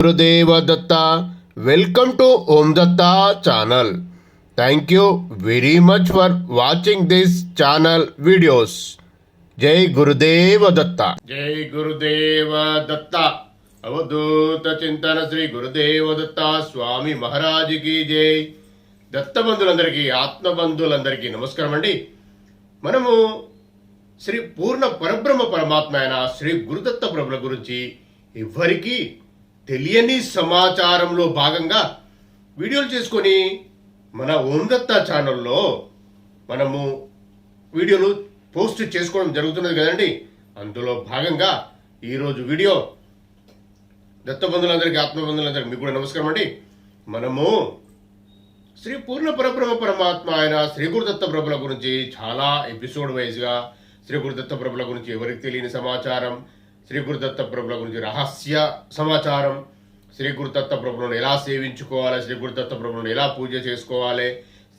Gurudeva Datta welcome to Om Datta channel. Thank you very much for watching this channel videos జై గురుదేవ దత్త జై గురుదేవ దత్త అవధూత చింతన శ్రీ గురుదేవ దత్త స్వామి మహారాజుకి జై. దత్త బంధులందరికీ ఆత్మ బంధులందరికీ నమస్కారం అండి. మనము శ్రీ పూర్ణ పరబ్రహ్మ పరమాత్మ అయిన శ్రీ గురుదత్త ప్రభుల గురించి ఎవరికీ తెలియని సమాచారంలో భాగంగా వీడియోలు చేసుకొని మన ఓందత్త ఛానల్లో మనము వీడియోలు పోస్ట్ చేసుకోవడం జరుగుతున్నది కదండి. అందులో భాగంగా ఈరోజు వీడియో దత్తబంధులందరికీ ఆత్మబంధులందరికీ మీకు కూడా నమస్కారం అండి. మనము శ్రీ పూర్ణ పరబ్రహ్మ పరమాత్మ ఆయన శ్రీ గురుదత్త ప్రభుల గురించి చాలా ఎపిసోడ్ వైజ్గా శ్రీ గురుదత్త ప్రభుల గురించి ఎవరికి తెలియని సమాచారం శ్రీ గురుదత్త ప్రభుల గురించి రహస్య సమాచారం. శ్రీ గురుదత్త ప్రభులను ఎలా సేవించుకోవాలి? శ్రీ గురుదత్త ప్రభులను ఎలా పూజ చేసుకోవాలి?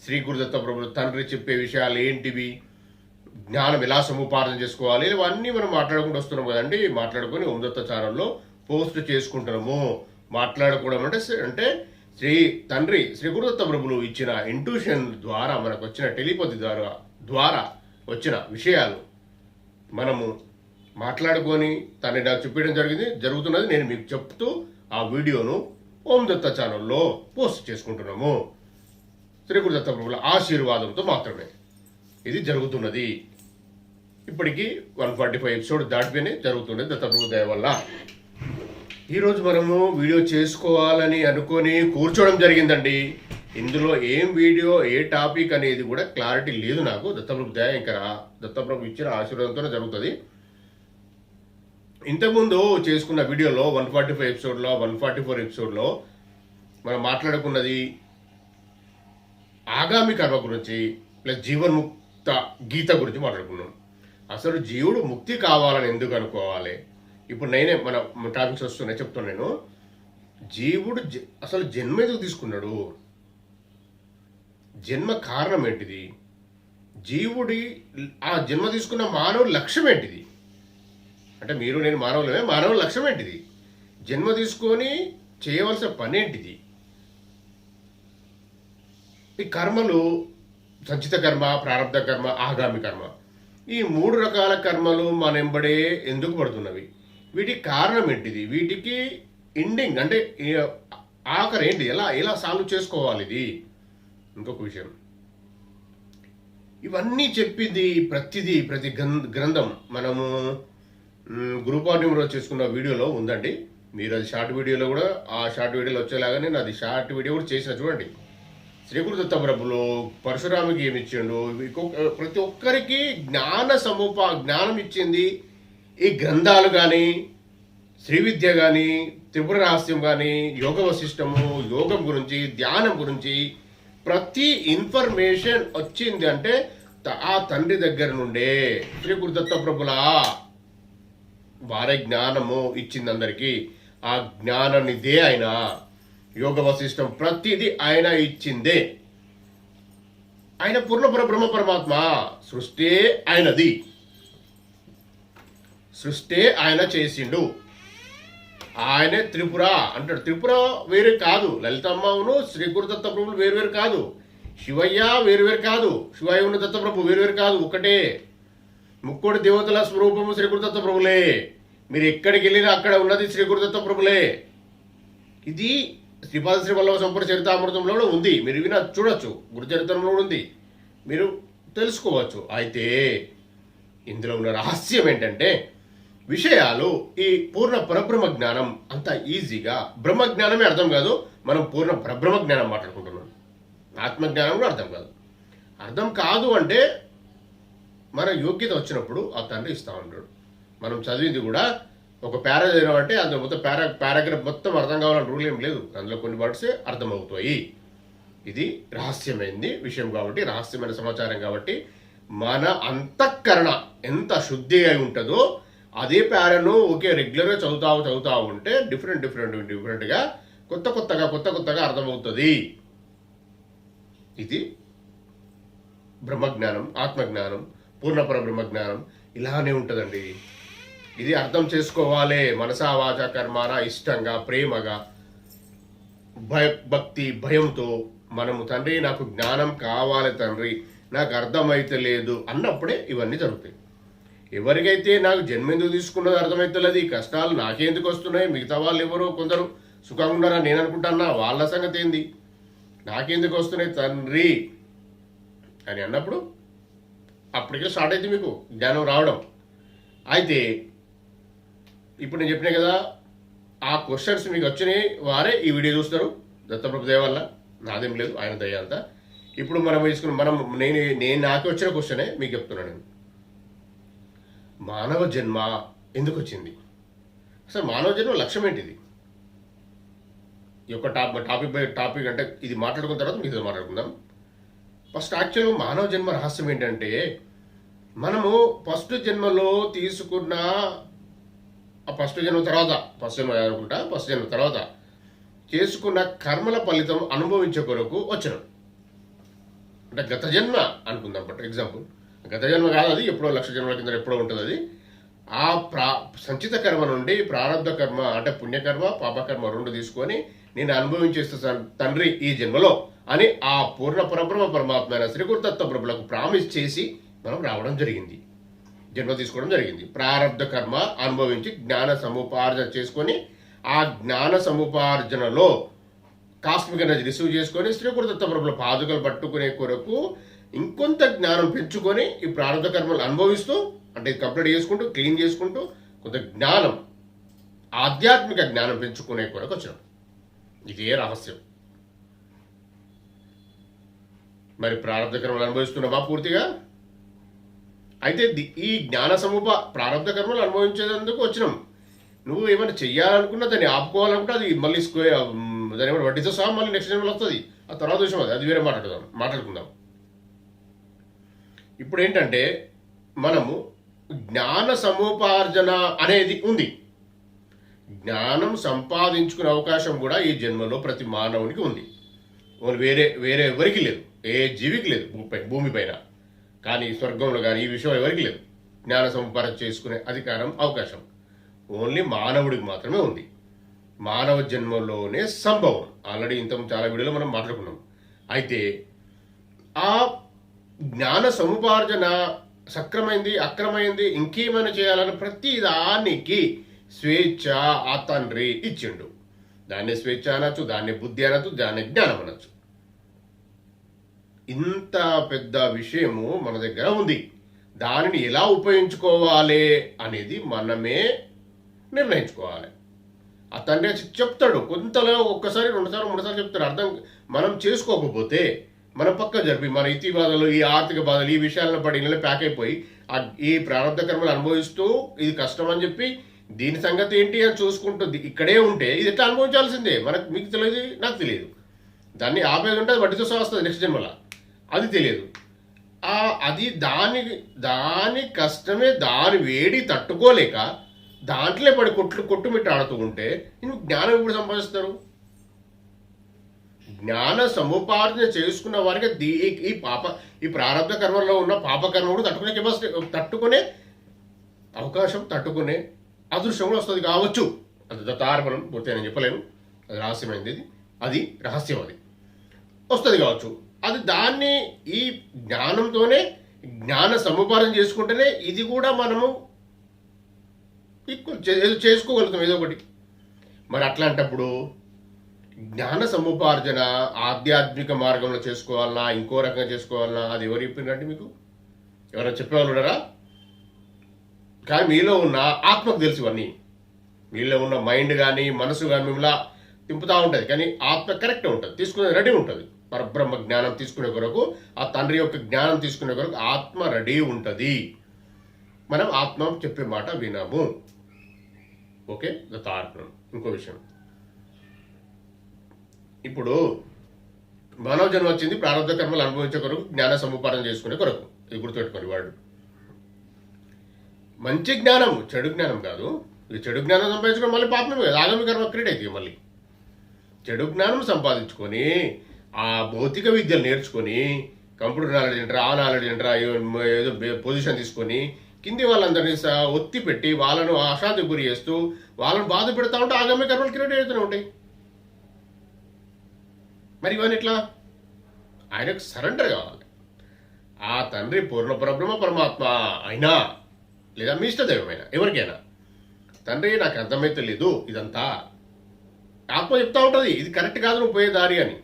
శ్రీ గురుదత్త ప్రభులు తండ్రి చెప్పే విషయాలు ఏంటివి? జ్ఞానం ఎలా సముపార్జన చేసుకోవాలి. ఇవన్నీ మనం మాట్లాడుకుంటూ వస్తున్నాం కదండి. మాట్లాడుకొని ఓందత్త పోస్ట్ చేసుకుంటున్నాము. మాట్లాడుకోవడం అంటే అంటే శ్రీ తండ్రి శ్రీ గురుదత్త ప్రభులు ఇచ్చిన ఇంట్యూషన్ ద్వారా మనకు వచ్చిన టెలిపతి ద్వారా ద్వారా వచ్చిన విషయాలు మనము మాట్లాడుకొని తను నాకు చూపించడం జరిగింది. జరుగుతున్నది నేను మీకు చెప్తూ ఆ వీడియోను ఓం దత్త ఛానల్లో పోస్ట్ చేసుకుంటున్నాము. శ్రీ గురుదత్త ప్రభుల ఆశీర్వాదంతో మాత్రమే ఇది జరుగుతున్నది. ఇప్పటికీ వన్ ఫార్టీ ఫైవ్ ఎపిసోడ్ దాటిపోయినాయి. జరుగుతున్నది దత్తప్రభు దయ వల్ల. ఈరోజు మనము వీడియో చేసుకోవాలని అనుకొని కూర్చోవడం జరిగిందండి. ఇందులో ఏం వీడియో ఏ టాపిక్ అనేది కూడా క్లారిటీ లేదు నాకు. దత్తప్రభు దయ ఇంకా దత్తప్రభు ఇచ్చిన ఆశీర్వాదంతోనే జరుగుతుంది. ఇంతకుముందు చేసుకున్న వీడియోలో వన్ ఫార్టీ ఫైవ్ ఎపిసోడ్లో వన్ ఫార్టీ ఫోర్ ఎపిసోడ్లో మనం మాట్లాడుకున్నది ఆగామి కర్మ గురించి ప్లస్ జీవన్ముక్త గీత గురించి మాట్లాడుకున్నాం. అసలు జీవుడు ముక్తి కావాలని ఎందుకు అనుకోవాలి? ఇప్పుడు నేనే మన టాపిక్స్ వస్తున్నాయి చెప్తాను నేను. జీవుడు జ- అసలు జన్మ ఎందుకు తీసుకున్నాడు? జన్మ కారణం ఏంటిది? జీవుడి ఆ జన్మ తీసుకున్న మానవుడి లక్ష్యం ఏంటిది? అంటే మీరు నేను మానవులమే మానవుల లక్ష్యం ఏంటిది? జన్మ తీసుకొని చేయవలసిన పని ఏంటిది? ఈ కర్మలు సంచిత కర్మ ప్రారంభ కర్మ ఆగామి కర్మ ఈ మూడు రకాల కర్మలు మన ఎంబడే ఎందుకు పడుతున్నవి? వీటికి కారణం ఏంటిది? వీటికి ఎండింగ్ అంటే ఆఖరి ఏంటి? ఎలా ఎలా సాల్వ్ చేసుకోవాలి ఇది? ఇంకొక విషయం. ఇవన్నీ చెప్పింది ప్రతిదీ ప్రతి గ్రం- గ్రంథం మనము గ్రూప్ గురు న్యూమరో రోజు చేసుకున్న వీడియోలో ఉందండి. మీరు అది షార్ట్ వీడియోలో కూడా ఆ షార్ట్ వీడియోలో వచ్చేలాగా నేను అది షార్ట్ వీడియో కూడా చేసిన చూడండి. శ్రీకృత ప్రభులు పరశురామికి ఏమి ఇచ్చిండు? ఇంకొక- ప్రతి ఒక్కరికి జ్ఞాన సమూప జ్ఞానం ఇచ్చింది. ఈ గ్రంథాలు కానీ శ్రీ విద్య కానీ త్రిపుర రహస్యం కానీ యోగ వశిష్టము యోగం గురించి ధ్యానం గురించి ప్రతి ఇన్ఫర్మేషన్ వచ్చింది అంటే ఆ తండ్రి దగ్గర నుండే. శ్రీ గురుదత్త ప్రభులా. వారే జ్ఞానము ఇచ్చింది అందరికీ ఆ జ్ఞాననిదే ఆయన. యోగ వశిష్టం ప్రతిదీ ఆయన ఇచ్చిందే. ఆయన పూర్ణ పరబ్రహ్మ పరమాత్మ. సృష్టి ఆయనది. సృష్టి ఆయన చేసిండు. ఆయనే త్రిపుర అంటాడు. త్రిపుర వేరే కాదు. లలితమ్మను శ్రీ గురుదత్త ప్రభులు వేరు వేరు కాదు. శివయ్య వేరు వేరు కాదు. శివయ్య ఉన్న దత్తప్రభు వేరు వేరు కాదు. ఒకటే. ముక్కోటి దేవతల స్వరూపము శ్రీకృతత్వ ప్రభులే. మీరు ఎక్కడికి వెళ్ళినా అక్కడ ఉన్నది శ్రీకృతత్వ ప్రభులే. ఇది శ్రీపాద శ్రీ వల్లభ సంపూర్ణ చరితామృతంలో కూడా ఉంది. మీరు విన చూడొచ్చు. గురుచరిత్రంలో కూడా ఉంది. మీరు తెలుసుకోవచ్చు. అయితే ఇందులో ఉన్న రహస్యం ఏంటంటే విషయాలు ఈ పూర్ణ పరబ్రహ్మ జ్ఞానం అంత ఈజీగా బ్రహ్మ జ్ఞానమే అర్థం కాదు మనం పూర్ణ పరబ్రహ్మ జ్ఞానం మాట్లాడుకుంటున్నాం. ఆత్మజ్ఞానం కూడా అర్థం కాదు. అర్థం కాదు అంటే మన యోగ్యత వచ్చినప్పుడు ఆ తండ్రి ఇస్తూ ఉంటాడు. మనం చదివింది కూడా ఒక పారా చదివామంటే అందులో మొత్తం పారా పారాగ్రాఫ్ మొత్తం అర్థం కావాలని రూల్ ఏం లేదు. అందులో కొన్ని వర్డ్సే అర్థమవుతాయి. ఇది రహస్యమైంది విషయం కాబట్టి రహస్యమైన సమాచారం కాబట్టి మన అంతఃకరణ ఎంత శుద్ధి అయి ఉంటుందో అదే ప్యారను ఒకే రెగ్యులర్గా చదువుతా చదువుతా ఉంటే డిఫరెంట్ డిఫరెంట్ డిఫరెంట్గా కొత్త కొత్తగా కొత్త కొత్తగా అర్థమవుతుంది. ఇది బ్రహ్మజ్ఞానం ఆత్మజ్ఞానం పూర్ణప్రభ్రమ జ్ఞానం ఇలానే ఉంటుందండి. ఇది అర్థం చేసుకోవాలి మనసా వాచ కర్మాన ఇష్టంగా ప్రేమగా భయ భక్తి భయంతో మనము తండ్రి నాకు జ్ఞానం కావాలి తండ్రి నాకు అర్థమైతే లేదు అన్నప్పుడే ఇవన్నీ జరుగుతాయి. ఎవరికైతే నాకు జన్మెందుకు తీసుకున్నది అర్థమైతలేదు ఈ కష్టాలు నాకెందుకు వస్తున్నాయి మిగతా వాళ్ళు ఎవరో కొందరు సుఖంగా ఉన్నారా నేను అనుకుంటున్నా వాళ్ళ సంగతి ఏంది? నాకెందుకు వస్తున్నాయి తండ్రి? అని అన్నప్పుడు అప్పటికే స్టార్ట్ అయితే మీకు జ్ఞానం రావడం. అయితే ఇప్పుడు నేను చెప్పినా కదా ఆ క్వశ్చన్స్ మీకు వచ్చినాయి వారే ఈ వీడియో చూస్తారు. దత్తప్రభు దయ వల్ల నాదేం లేదు ఆయన దయ అంతా. ఇప్పుడు మనం తీసుకున్న మనం నేను నేను నాకు వచ్చిన క్వశ్చనే మీకు చెప్తున్నాను నేను. మానవ జన్మ ఎందుకు వచ్చింది? అసలు మానవ జన్మ లక్ష్యం ఏంటిది? ఈ యొక్క టాప్ టాపిక్ బై టాపిక్ అంటే ఇది మాట్లాడుకున్న తర్వాత మీతో మాట్లాడుకుందాం. ఫస్ట్ యాక్చువల్ మానవ జన్మ రహస్యం ఏంటంటే మనము ఫస్ట్ జన్మలో తీసుకున్న ఆ ఫస్ట్ జన్మ తర్వాత ఫస్ట్ జన్మ అనుకుంటా ఫస్ట్ జన్మ తర్వాత చేసుకున్న కర్మల ఫలితం అనుభవించే కొరకు వచ్చిన. అంటే గత జన్మ అనుకుందాం బట్ ఎగ్జాంపుల్. గత జన్మ కాదు అది ఎప్పుడో లక్ష జన్మల కింద ఎప్పుడో ఉంటుంది అది. ఆ ప్రా సంచిత కర్మ నుండి ప్రారంభ కర్మ అంటే పుణ్యకర్మ పాపకర్మ రెండు తీసుకొని నేను అనుభవించేస్తాను తండ్రి ఈ జన్మలో. అని ఆ పూర్ణ పరబ్రహ్మ పరమాత్మ అయిన శ్రీగురుదత్త ప్రభులకు ప్రామిస్ చేసి మనం రావడం జరిగింది. జన్మ తీసుకోవడం జరిగింది. ప్రారంధ కర్మ అనుభవించి జ్ఞాన సముపార్జన చేసుకొని ఆ జ్ఞాన సముపార్జనలో కాస్మిక్ ఎనర్జీ రిసీవ్ చేసుకొని శ్రీగురుదత్త ప్రభుల పాదుకలు పట్టుకునే కొరకు ఇంకొంత జ్ఞానం పెంచుకొని ఈ ప్రారంభ కర్మలు అనుభవిస్తూ అంటే కంప్లీట్ చేసుకుంటూ క్లీన్ చేసుకుంటూ కొంత జ్ఞానం ఆధ్యాత్మిక జ్ఞానం పెంచుకునే కొరకు వచ్చినాం. ఇదే రహస్యం. మరి ప్రారంభ కర్మలు అనుభవిస్తున్నావా పూర్తిగా? అయితే ఈ జ్ఞాన సమూప ప్రారంభ కర్మలు అనుభవించేందుకు వచ్చినాం. నువ్వు ఏమైనా చెయ్యాలనుకున్నా దాన్ని ఆపుకోవాలనుకుంటే అది మళ్ళీ దాని ఏమైనా వడ్డీతో సహా మళ్ళీ నెక్స్ట్ జన్మలో వస్తుంది. ఆ తర్వాత విషయం అది అది వేరే మాట్లాడదాం మాట్లాడుకుందాం. ఇప్పుడు ఏంటంటే మనము జ్ఞాన సముపార్జన అనేది ఉంది. జ్ఞానం సంపాదించుకునే అవకాశం కూడా ఈ జన్మలో ప్రతి మానవునికి ఉంది. వేరే వేరే ఎవరికి లేదు. ఏ జీవికి లేదు భూమిపై భూమిపైన కానీ స్వర్గంలో కానీ ఈ విషయం ఎవరికి లేదు. జ్ఞాన సముపార్జన చేసుకునే అధికారం అవకాశం. ఓన్లీ మానవుడికి మాత్రమే ఉంది. మానవ జన్మలోనే సంభవం. ఆల్రెడీ ఇంత చాలా వీడియోలో మనం మాట్లాడుకున్నాం. అయితే ఆ జ్ఞాన సముపార్జన సక్రమైంది అక్రమైంది ఇంకేమైనా చేయాలని ప్రతి దానికి స్వేచ్ఛ ఆ తండ్రి ఇచ్చిండు. దాన్ని స్వేచ్ఛ అనొచ్చు దాన్ని బుద్ధి అనొచ్చు దాన్ని జ్ఞానం అనొచ్చు. ఇంత పెద్ద విషయము మన దగ్గర ఉంది. దానిని ఎలా ఉపయోగించుకోవాలి అనేది మనమే నిర్ణయించుకోవాలి. ఆ తండ్రి చెప్తాడు కొంతలో ఒక్కసారి రెండుసార్లు మూడుసార్లు చెప్తాడు. అర్థం మనం చేసుకోకపోతే మన పక్క జరిపి మన ఇతి బాధలు ఈ ఆర్థిక బాధలు ఈ విషయాలను పడి ఇళ్ళలో ప్యాక్ అయిపోయి ఈ ప్రారంభ కర్మలు అనుభవిస్తూ ఇది కష్టం అని చెప్పి దీని సంగతి ఏంటి అని చూసుకుంటుంది. ఇక్కడే ఉంటే ఇది ఎట్లా అనుభవించాల్సిందే? మనకు మీకు తెలియదు నాకు తెలియదు. దాన్ని ఆపేది ఉంటే అది వడ్డీతో వస్తుంది నెక్స్ట్ జన్మలా. అది తెలియదు. ఆ అది దాని దాని కష్టమే దాని వేడి తట్టుకోలేక దాంట్లో పడి కొట్లు కొట్టుమిట్టాడుతూ ఉంటే నువ్వు జ్ఞానం ఎప్పుడు సంపాదిస్తారు? జ్ఞాన సముపార్జన చేసుకున్న వారికి దీ- ఈ- పాప ఈ ప్రారంభ కర్మలో ఉన్న పాప కూడా తట్టుకునే కెపాసిటీ తట్టుకునే అవకాశం తట్టుకునే అదృష్టం కూడా వస్తుంది కావచ్చు. అది దత్తార్పణం పూర్తి నేను చెప్పలేను. అది రహస్యమైంది అది రహస్యం అది. వస్తుంది కావచ్చు. అది దాన్ని ఈ జ్ఞానంతోనే జ్ఞాన సముపార్జన చేసుకుంటేనే ఇది కూడా మనము ఈక్వల్ చే- చేసుకోగలుగుతాం ఏదో ఒకటి. మరి అట్లాంటప్పుడు జ్ఞాన సముపార్జన ఆధ్యాత్మిక మార్గంలో చేసుకోవాలన్నా ఇంకో రకంగా చేసుకోవాలన్నా అది ఎవరు చెప్పిందంటే మీకు? ఎవరైనా చెప్పేవాళ్ళు ఉన్నారా? కానీ మీలో ఉన్న ఆత్మకు తెలుసు ఇవన్నీ. మీలో ఉన్న మైండ్ కానీ మనసు కానీ మిమ్మల్ని తింపుతూ ఉంటుంది. కానీ ఆత్మ కరెక్ట్ ఉంటుంది. తీసుకునే రెడీ ఉంటుంది. పరబ్రహ్మ జ్ఞానం తీసుకునే కొరకు ఆ తండ్రి యొక్క జ్ఞానం తీసుకునే కొరకు ఆత్మ రెడీ ఉంటుంది. మనం ఆత్మ చెప్పే మాట వినము. ఓకే? దత్తార్పణం ఇంకో విషయం. ఇప్పుడు మానవ జన్మ వచ్చింది ప్రారంభ కర్మలు అనుభవించే కొరకు జ్ఞాన సముపార్జన చేసుకునే కొరకు. ఇది గుర్తుపెట్టుకోండి వాడు. మంచి జ్ఞానం చెడు జ్ఞానం కాదు. ఇది చెడు జ్ఞానం సంపాదించుకోవడం మళ్ళీ పాపమే కదా. ఆగమి కర్మ క్రీడ అయితే మళ్ళీ. చెడు జ్ఞానం సంపాదించుకొని ఆ భౌతిక విద్యలు నేర్చుకొని కంప్యూటర్ నాలెడ్జ్ ఏంట్రా ఆ నాలెడ్జ్ ఏంట్రా ఏదో పొజిషన్ తీసుకొని కింది వాళ్ళందరినీ ఒత్తి పెట్టి వాళ్ళను అశాంతి గురి చేస్తూ వాళ్ళను బాధ పెడతా ఉంటే ఆగమ్య కర్మలు క్రియేట్ అవుతూనే ఉంటాయి. మరి ఇవన్నీ ఎట్లా? ఆయనకు సరెండర్ కావాలి. ఆ తండ్రి పూర్ణ పరబ్రహ్మ పరమాత్మ అయినా లేదా మీ ఇష్టదైవమైనా ఎవరికైనా తండ్రి నాకు అర్థమైతే లేదు ఇదంతా. ఆత్మ చెప్తా ఉంటుంది ఇది కరెక్ట్ కాదు నువ్వు పోయే దారి అని.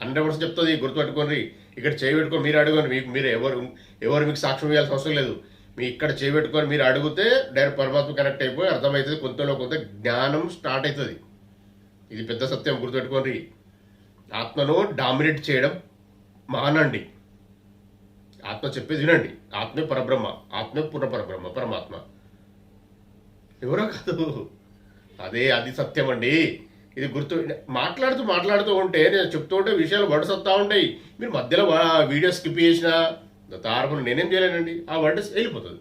హండ్రెడ్ పర్సెంట్ చెప్తుంది గుర్తుపెట్టుకోండి. ఇక్కడ చేయబెట్టుకొని మీరు అడగండి మీకు మీరు ఎవరు ఎవరు మీకు సాక్ష్యం ఇవ్వాల్సిన అవసరం లేదు. మీ ఇక్కడ చేయి పెట్టుకొని మీరు అడిగితే డైరెక్ట్ పరమాత్మ కనెక్ట్ అయిపోయి అర్థమవుతుంది కొంతలో కొంత జ్ఞానం స్టార్ట్ అవుతుంది ఇది పెద్ద సత్యం గుర్తుపెట్టుకోండి. ఆత్మను డామినేట్ చేయడం మానండి. ఆత్మ చెప్పేది వినండి. ఆత్మే పరబ్రహ్మ ఆత్మే పూర్ణ పరబ్రహ్మ పరమాత్మ. ఎవరో కాదు. అదే అది సత్యం అండి ఇది గుర్తు మాట్లాడుతూ మాట్లాడుతూ ఉంటే నేను చెప్తూ ఉంటే విషయాలు వర్డ్స్ వస్తూ ఉంటాయి. మీరు మధ్యలో వీడియో స్కిప్ చేసిన తారపులు నేనేం చేయలేనండి. ఆ వర్డ్స్ వెళ్ళిపోతుంది.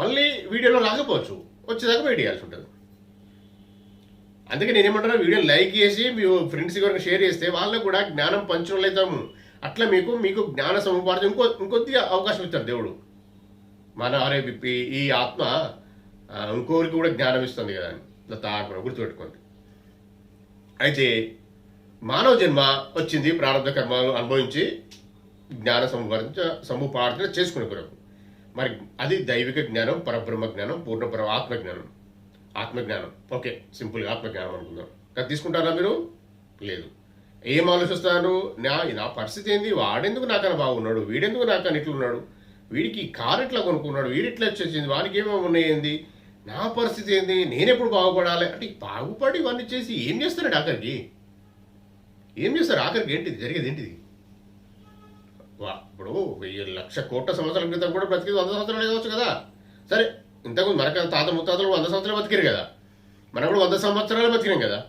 మళ్ళీ వీడియోలో లాగపోవచ్చు వచ్చేదాకా వెయిట్ చేయాల్సి ఉంటుంది. అందుకే నేనేమంటాను వీడియో లైక్ చేసి మీ ఫ్రెండ్స్ ఎవరికి షేర్ చేస్తే వాళ్ళకు కూడా జ్ఞానం పంచడం అవుతాము అట్లా మీకు మీకు జ్ఞాన సముపార్జన ఇంకో ఇంకొద్ది అవకాశం ఇస్తాడు దేవుడు. మన అరే ఈ ఆత్మ ఇంకోరికి కూడా జ్ఞానం ఇస్తుంది కదా అని. తాపన గుర్తుపెట్టుకోండి. అయితే మానవ జన్మ వచ్చింది ప్రారంభ కర్మలు అనుభవించి జ్ఞాన సముపార్జన సముపార్జన చేసుకునే కొరకు. మరి అది దైవిక జ్ఞానం పరబ్రహ్మ జ్ఞానం పూర్ణ పర ఆత్మజ్ఞానం. ఆత్మజ్ఞానం. ఓకే సింపుల్గా ఆత్మజ్ఞానం అనుకుందాం. కదా తీసుకుంటారా మీరు? లేదు. ఏం ఆలోచిస్తారు? నా నా పరిస్థితి ఏంది? వాడెందుకు నాకన్నా బాగున్నాడు? వీడెందుకు నాకన్నా ఇట్లున్నాడు? వీడికి కారు ఎట్లా కొనుక్కున్నాడు? వీడిట్లా వచ్చేసింది? వానికి ఏమేమి ఉన్నాయండి? నా పరిస్థితి ఏంది? నేనెప్పుడు బాగుపడాలి? అంటే బాగుపడి ఇవన్నీ చేసి ఏం చేస్తున్నాడు ఆఖరికి? ఏం చేస్తారు ఆఖరికి? ఏంటిది? జరిగేది ఏంటిది? ఇప్పుడు వెయ్యి లక్ష కోట్ల సంవత్సరాల క్రితం కూడా బ్రతికేది వంద సంవత్సరాలు కావచ్చు కదా. సరే ఇంతకుముందు మనకు తాత ముత్తాతలు వంద సంవత్సరాలు బతికారు కదా. మనం కూడా వంద సంవత్సరాలు బతికినాం కదా.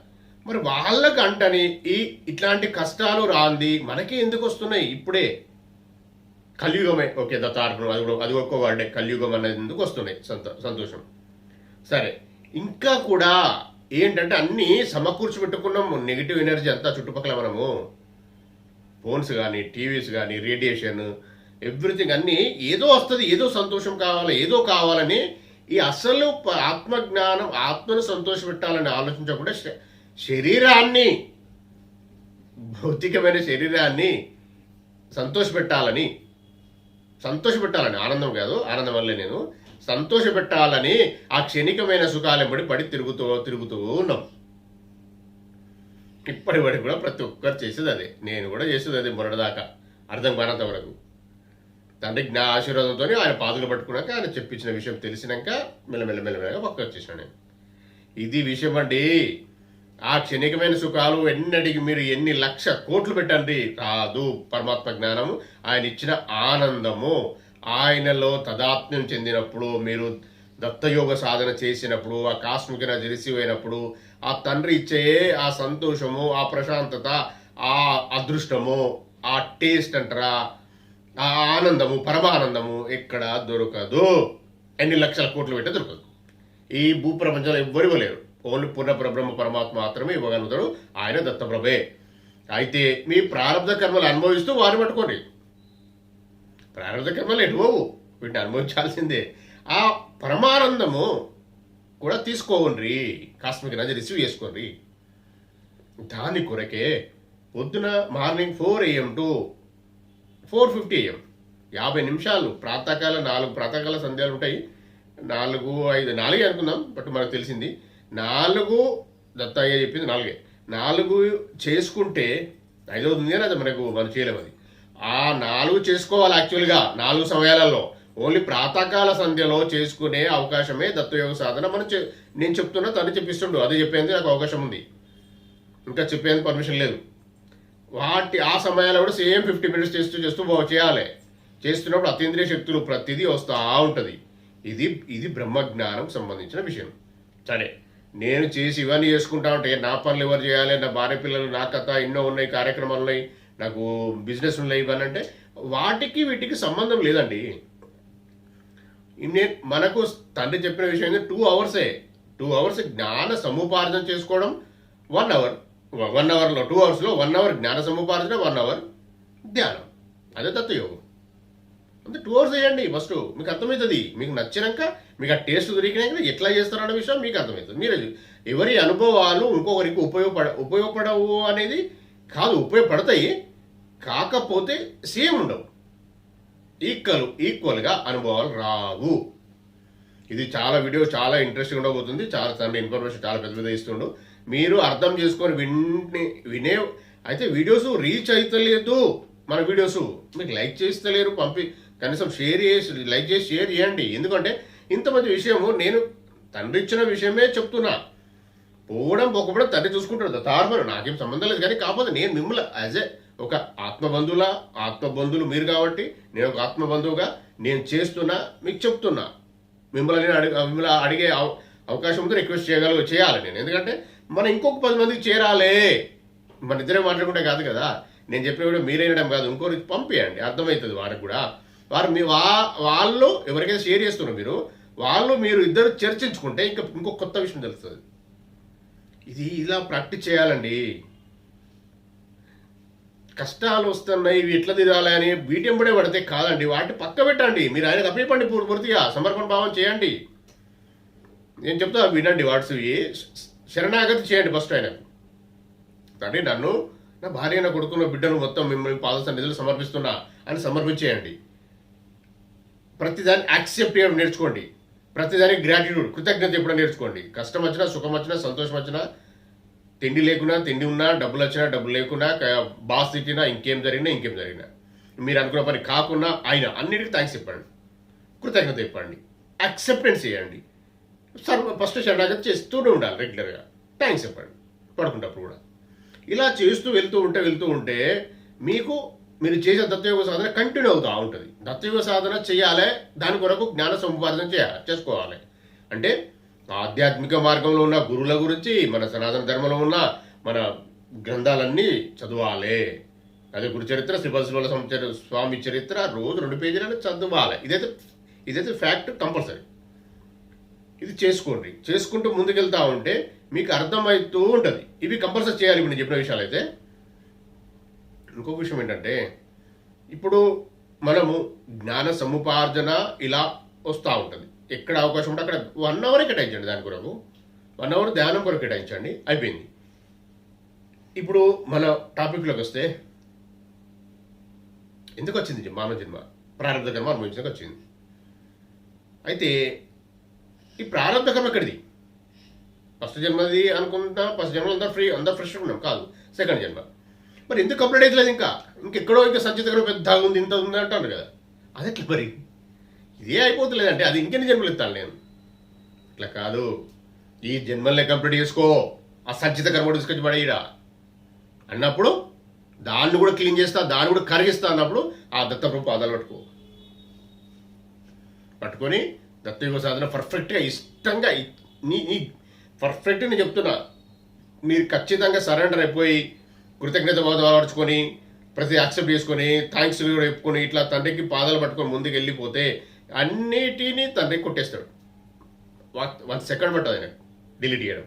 మరి వాళ్ళకంటని ఈ ఇట్లాంటి కష్టాలు రాంది మనకి ఎందుకు వస్తున్నాయి? ఇప్పుడే. కలియుగమే. ఓకే దత్తార్పణం అది కూడా అది ఒక్క వాడే కలియుగం అనేది ఎందుకు వస్తున్నాయి? సంత సంతోషం. సరే. ఇంకా కూడా ఏంటంటే అన్నీ సమకూర్చి పెట్టుకున్నాము నెగిటివ్ ఎనర్జీ అంతా చుట్టుపక్కల మనము. ఫోన్స్ కానీ టీవీస్ కానీ రేడియేషన్ ఎవ్రీథింగ్ అన్నీ ఏదో వస్తుంది ఏదో సంతోషం కావాలి ఏదో కావాలని ఈ అసలు ప- ఆత్మజ్ఞానం ఆత్మను సంతోషపెట్టాలని ఆలోచించకుండా శరీరాన్ని భౌతికమైన శరీరాన్ని సంతోషపెట్టాలని సంతోషపెట్టాలని ఆనందం కాదు ఆనందం వల్లే నేను సంతోషపెట్టాలని ఆ క్షణికమైన సుఖాలెంబడి పడి తిరుగుతూ తిరుగుతూ ఉన్నాం. ఇప్పటి వరకు కూడా ప్రతి ఒక్కరు చేసేది అదే. నేను కూడా చేసేది అదే మొన్నటిదాకా అర్థం కానంత వరకు. తండ్రి జ్ఞా ఆశీర్వాదంతో ఆయన పాదులు పట్టుకున్నాక ఆయన చెప్పించిన విషయం తెలిసినాక మెల్లమెల్లమెల్లమెల్లగా పక్క వచ్చేసాను నేను. ఇది విషయం అండి. ఆ క్షణికమైన సుఖాలు ఎన్నటికి మీరు ఎన్ని లక్ష కోట్లు పెట్టండి. కాదు పరమాత్మ జ్ఞానము ఆయన ఇచ్చిన ఆనందము. ఆయనలో తదాత్మ్యం చెందినప్పుడు మీరు దత్తయోగ సాధన చేసినప్పుడు ఆ కాస్మికన జరిసిపోయినప్పుడు ఆ తండ్రి ఇచ్చే ఆ సంతోషము ఆ ప్రశాంతత ఆ అదృష్టము ఆ టేస్ట్ అంటారా ఆ ఆనందము పరమానందము ఎక్కడ దొరకదు. ఎన్ని లక్షల కోట్లు పెట్టే దొరకదు. ఈ భూప్రపంచంలో ఎవ్వరు ఇవ్వలేరు. ఓన్లీ పూర్ణ పరబ్రహ్మ పరమాత్మ మాత్రమే ఇవ్వగలుగుతాడు ఆయన దత్తప్రభే. అయితే మీ ప్రారంభ కర్మలు అనుభవిస్తూ వారిని పట్టుకోండి. ప్రారంభ క్రమంలో ఎటువవు వీటిని అనుభవించాల్సిందే. ఆ పరమానందము కూడా తీసుకోవండి కాస్మిక్ నది రిసీవ్ చేసుకోండి దాని కొరకే పొద్దున morning four AM to four fifty AM. యాభై నిమిషాలు. ప్రాతకాల నాలుగు ప్రాతకాల సంధ్యాలు ఉంటాయి. నాలుగు ఐదు నాలుగే అనుకుందాం బట్ మనకు తెలిసింది. నాలుగు దత్తయ్య చెప్పింది నాలుగే. నాలుగు చేసుకుంటే ఐదవది ఉంది అది మనకు మనం చేయలేము అది. ఆ నాలుగు చేసుకోవాలి యాక్చువల్గా. నాలుగు సమయాలలో. ఓన్లీ ప్రాతకాల సంధ్యలో చేసుకునే అవకాశమే దత్తయోగ సాధన. మనం నేను చెప్తున్నా తను చెప్పిస్తుండు. అది చెప్పేందుకు నాకు అవకాశం ఉంది. ఇంకా చెప్పేందుకు పర్మిషన్ లేదు. వాటి ఆ సమయాల్లో కూడా సేమ్ ఫిఫ్టీ మినిట్స్ చేస్తూ చేస్తూ బా- చేయాలి. చేస్తున్నప్పుడు అతీంద్రియ శక్తులు ప్రతిదీ వస్తూ ఉంటుంది. ఇది ఇది బ్రహ్మజ్ఞానం సంబంధించిన విషయం. సరే. నేను చేసి ఇవన్నీ చేసుకుంటా ఉంటే నా పనులు ఎవరు చేయాలి? నా భార్య పిల్లలు నా కథ ఎన్నో ఉన్నాయి కార్యక్రమాలు ఉన్నాయి. నాకు బిజినెస్ ఉన్నాయి ఇవన్నీ అంటే వాటికి వీటికి సంబంధం లేదండి. నేను మనకు తండ్రి చెప్పిన విషయం ఏంటంటే టూ అవర్సే టూ అవర్స్ జ్ఞాన సముపార్జన చేసుకోవడం వన్ అవర్ వన్ అవర్లో టూ అవర్స్లో వన్ అవర్ జ్ఞాన సముపార్జన వన్ అవర్ ధ్యానం. అదే తత్వయోగం. అంటే టూ అవర్స్ చేయండి ఫస్ట్ మీకు అర్థమవుతుంది? మీకు నచ్చినాక మీకు ఆ టేస్ట్ దొరికినాక ఎట్లా చేస్తారన్న విషయం మీకు అర్థమవుతుంది. మీరు ఎవరి అనుభవాలు ఇంకొకరికి ఉపయోగపడ ఉపయోగపడవు అనేది కాదు ఉపయోగపడతాయి. కాకపోతే సేమ్ ఉండవు. ఈక్వల్ ఈక్వల్గా అనుభవాలు రావు. ఇది చాలా వీడియో చాలా ఇంట్రెస్టింగ్ ఉండబోతుంది. చాలా తండ్రి ఇన్ఫర్మేషన్ చాలా పెద్ద పెద్ద ఇస్తుండు. మీరు అర్థం చేసుకొని విని వినే అయితే వీడియోస్ రీచ్ అవుతలేదు మన వీడియోస్ మీకు లైక్ చేస్తలేరు పంపి కనీసం షేర్ చేసి లైక్ చేసి షేర్ చేయండి. ఎందుకంటే ఇంత మంచి విషయము నేను తండ్రి ఇచ్చిన విషయమే చెప్తున్నా. పోవడం పోకపోవడం తండ్రి చూసుకుంటాడు. తారుమారు. నాకేం సంబంధం లేదు కానీ కాకపోతే నేను మిమ్మల్ని యాజ్ ఏ ఒక ఆత్మబంధువులా ఆత్మబంధువులు మీరు కాబట్టి నేను ఒక ఆత్మబంధువుగా నేను చేస్తున్నా మీకు చెప్తున్నా. మిమ్మల్ని నేను అడిగి మిమ్మల్ని అడిగే అవ- అవకాశం ఉంటే రిక్వెస్ట్ చేయగల చేయాలి నేను. ఎందుకంటే మనం ఇంకొక పది మందికి చేరాలే. మన ఇద్దరే మాట్లాడుకుంటే కాదు కదా. నేను చెప్పిన కూడా మీరేయడం కాదు. ఇంకోరికి పంపించండి అర్థమవుతుంది వారికి కూడా. వారు మీ వా వాళ్ళు ఎవరికైతే షేర్ చేస్తున్నారు మీరు వాళ్ళు మీరు ఇద్దరు చర్చించుకుంటే ఇంకా ఇంకో కొత్త విషయం తెలుస్తుంది. ఇది ఇలా ప్రాక్టీస్ చేయాలండి. కష్టాలు వస్తున్నాయి ఇవి ఎట్లా తిరాలి అని బీటెంబడే పడితే కాదండి. వాటిని పక్క పెట్టండి. మీరు ఆయనకు అప్పచెప్పండి పూర్తిగా. సమర్పణ భావం చేయండి. నేను చెప్తా వినండి వాట్స్ ఇవి శరణాగతి చేయండి ఫస్ట్ ఆయన తండ్రి నన్ను నా భార్య నా కొడుకున్న బిడ్డను మొత్తం మిమ్మల్ని పాద నిధులు సమర్పిస్తున్నా అని సమర్పించేయండి. ప్రతిదాన్ని యాక్సెప్ట్ చేయడం నేర్చుకోండి. ప్రతిదానికి గ్రాటిట్యూడ్ కృతజ్ఞత ఎప్పుడో నేర్చుకోండి. కష్టం వచ్చినా సుఖం వచ్చినా సంతోషం వచ్చినా తిండి లేకున్నా తిండి ఉన్నా డబ్బులు వచ్చినా డబ్బులు లేకున్నా బాస్ తిట్టినా ఇంకేం జరిగినా ఇంకేం జరిగినా. మీరు అనుకున్న పని కాకున్నా ఆయన అన్నిటికీ థ్యాంక్స్ చెప్పండి. కృతజ్ఞత చెప్పండి. యాక్సెప్టెన్స్ చేయండి. సర్వ ఫస్ట్ శరణాగతి చేస్తూనే ఉండాలి రెగ్యులర్గా థ్యాంక్స్ చెప్పండి. పడుకుంటప్పుడు కూడా. ఇలా చేస్తూ వెళ్తూ ఉంటే వెళ్తూ ఉంటే మీకు మీరు చేసే దత్తయోగ సాధన కంటిన్యూ అవుతూ ఉంటుంది. దత్తయోగ సాధన చేయాలి దాని కొరకు జ్ఞాన సంపాదన చేయాలి చేసుకోవాలి. అంటే ఆధ్యాత్మిక మార్గంలో ఉన్న గురువుల గురించి మన సనాతన ధర్మంలో ఉన్న మన గ్రంథాలన్నీ చదవాలి. అదే గురు చరిత్ర శ్రీపతిశివల స్వామి చరిత్ర రోజు రెండు పేజీలను చదవాలి. ఇదైతే ఇదైతే ఫ్యాక్ట్ కంపల్సరీ ఇది చేసుకోండి. చేసుకుంటూ ముందుకెళ్తా ఉంటే మీకు అర్థమవుతూ ఉంటుంది. ఇవి కంపల్సరీ చేయాలి ఇప్పుడు నేను చెప్పిన విషయాలు అయితే ఇంకొక విషయం ఏంటంటే ఇప్పుడు మనము జ్ఞాన సముపార్జన ఇలా వస్తూ ఉంటుంది. ఎక్కడ అవకాశం ఉంటే అక్కడ వన్ అవర్ కేటాయించండి దాని కొరకు. వన్ అవర్ ధ్యానం కొరకు కేటాయించండి. అయిపోయింది. ఇప్పుడు మన టాపిక్లోకి వస్తే ఎందుకు వచ్చింది మానవ జన్మ. ప్రారంభ కర్మ అనుభవించడానికి వచ్చింది. అయితే ఈ ప్రారంభ కర్మ ఎక్కడిది? ఫస్ట్ జన్మది అనుకుంటా ఫస్ట్ జన్మలో అందరూ ఫ్రీ అందరూ ఫ్రెష్ ఉన్నాం. కాదు. సెకండ్ జన్మ. మరి ఎందుకు కంప్లీట్ అవుతలేదు ఇంకా? ఇంకెక్కడో ఇంకా సంచిత గారు పెద్ద ఉంది ఇంత ఉంది అంటాను కదా. అది ఎట్లా మరి? ఇదే అయిపోతలేదంటే అది ఇంకెన్ని జన్మలు ఎత్తాను నేను? ఇట్లా కాదు. ఈ జన్మల్ని కంప్లీట్ చేసుకో. ఆ సంచిత కర్మ తీసుకొచ్చి పడేయరా. అన్నప్పుడు దాన్ని కూడా క్లీన్ చేస్తా దాన్ని కూడా కరిగిస్తా అన్నప్పుడు ఆ దత్తప్రభు పాదాలు పట్టుకో. పట్టుకొని దత్తయుగ సాధన పర్ఫెక్ట్గా ఇష్టంగా నీ నీ పర్ఫెక్ట్ నేను చెప్తున్నా. మీరు ఖచ్చితంగా సరెండర్ అయిపోయి కృతజ్ఞత బాధపరచుకొని ప్రతి యాక్సెప్ట్ చేసుకొని థ్యాంక్స్ కూడా చెప్పుకొని ఇట్లా తండ్రికి పాదాలు పట్టుకొని ముందుకు వెళ్ళిపోతే అన్నిటినీ తండ్రి కొట్టేస్తాడు. వన్ సెకండ్ పట్టదు ఆయన డిలీట్ చేయడం.